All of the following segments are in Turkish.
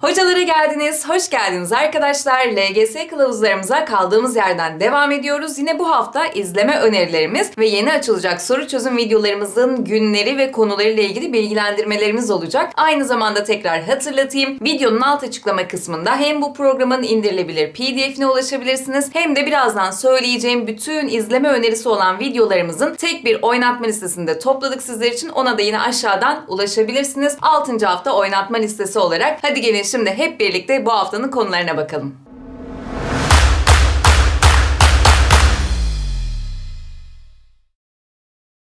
Hocalara geldiniz, hoş geldiniz arkadaşlar. LGS kılavuzlarımıza kaldığımız yerden devam ediyoruz. Yine bu hafta izleme önerilerimiz ve yeni açılacak soru çözüm videolarımızın günleri ve konuları ile ilgili bilgilendirmelerimiz olacak. Aynı zamanda tekrar hatırlatayım. Videonun alt açıklama kısmında hem bu programın indirilebilir PDF'ine ulaşabilirsiniz hem de birazdan söyleyeceğim bütün izleme önerisi olan videolarımızın tek bir oynatma listesinde topladık sizler için. Ona da yine aşağıdan ulaşabilirsiniz. 6. hafta oynatma listesi olarak. Hadi gelin şimdi hep birlikte bu haftanın konularına bakalım.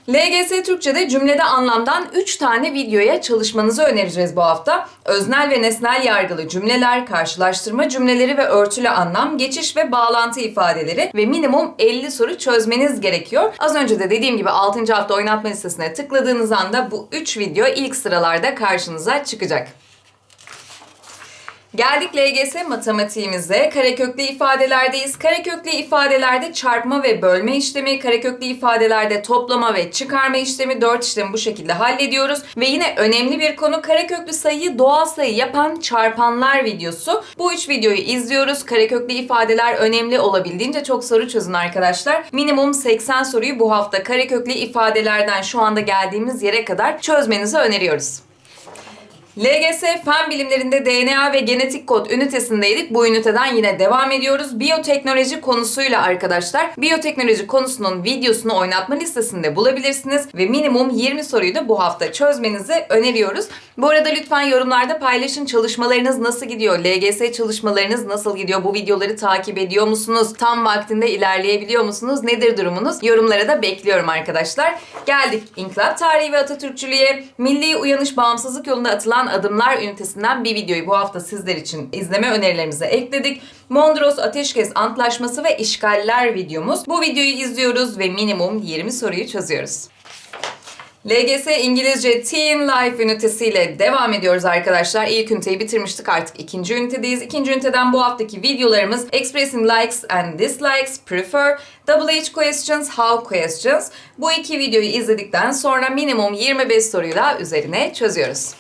LGS Türkçe'de cümlede anlamdan 3 tane videoya çalışmanızı önereceğiz bu hafta. Öznel ve nesnel yargılı cümleler, karşılaştırma cümleleri ve örtülü anlam, geçiş ve bağlantı ifadeleri ve minimum 50 soru çözmeniz gerekiyor. Az önce de dediğim gibi 6. hafta oynatma listesine tıkladığınız anda bu 3 video ilk sıralarda karşınıza çıkacak. Geldik LGS matematiğimize. Kareköklü ifadelerdeyiz. Kareköklü ifadelerde çarpma ve bölme işlemi, kareköklü ifadelerde toplama ve çıkarma işlemi, 4 işlemi bu şekilde hallediyoruz. Ve yine önemli bir konu kareköklü sayıyı doğal sayı yapan çarpanlar videosu. Bu üç videoyu izliyoruz. Kareköklü ifadeler önemli olabildiğince çok soru çözün arkadaşlar. Minimum 80 soruyu bu hafta kareköklü ifadelerden şu anda geldiğimiz yere kadar çözmenizi öneriyoruz. LGS Fen Bilimlerinde DNA ve Genetik Kod ünitesindeydik. Bu üniteden yine devam ediyoruz. Biyoteknoloji konusuyla arkadaşlar. Biyoteknoloji konusunun videosunu oynatma listesinde bulabilirsiniz. Ve minimum 20 soruyu da bu hafta çözmenizi öneriyoruz. Bu arada lütfen yorumlarda paylaşın çalışmalarınız nasıl gidiyor? LGS çalışmalarınız nasıl gidiyor? Bu videoları takip ediyor musunuz? Tam vaktinde ilerleyebiliyor musunuz? Nedir durumunuz? Yorumlara da bekliyorum arkadaşlar. Geldik İnkılap Tarihi ve Atatürkçülüğe. Milli Uyanış Bağımsızlık yolunda atılan adımlar ünitesinden bir videoyu bu hafta sizler için izleme önerilerimize ekledik. Mondros Ateşkes Antlaşması ve İşgaller videomuz. Bu videoyu izliyoruz ve minimum 20 soruyu çözüyoruz. LGS İngilizce Teen Life ünitesiyle devam ediyoruz arkadaşlar. İlk üniteyi bitirmiştik artık ikinci ünitedeyiz. İkinci üniteden bu haftaki videolarımız Expressing Likes and Dislikes, Prefer, Double H Questions, How Questions. Bu iki videoyu izledikten sonra minimum 25 soruyu da üzerine çözüyoruz.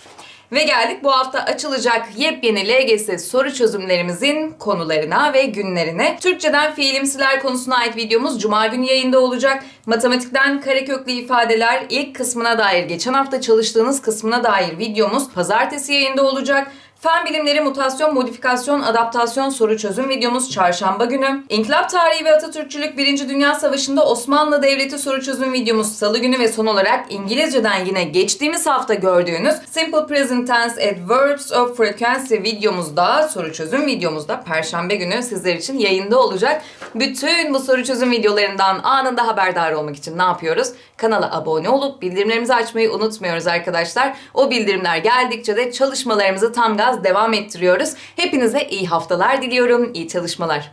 Ve geldik bu hafta açılacak yepyeni LGS soru çözümlerimizin konularına ve günlerine. Türkçeden fiilimsiler konusuna ait videomuz Cuma günü yayında olacak. Matematikten kareköklü ifadeler ilk kısmına dair, geçen hafta çalıştığınız kısmına dair videomuz Pazartesi yayında olacak. Fen bilimleri mutasyon, modifikasyon, adaptasyon soru çözüm videomuz çarşamba günü. İnkılap tarihi ve Atatürkçülük 1. Dünya Savaşı'nda Osmanlı Devleti soru çözüm videomuz salı günü ve son olarak İngilizceden yine geçtiğimiz hafta gördüğünüz Simple Present Tense Adverbs of Frequency videomuzda soru çözüm videomuzda perşembe günü sizler için yayında olacak. Bütün bu soru çözüm videolarından anında haberdar olmak için ne yapıyoruz? Kanala abone olup bildirimlerimizi açmayı unutmuyoruz arkadaşlar. O bildirimler geldikçe de çalışmalarımızı tam gaz devam ettiriyoruz. Hepinize iyi haftalar diliyorum, iyi çalışmalar.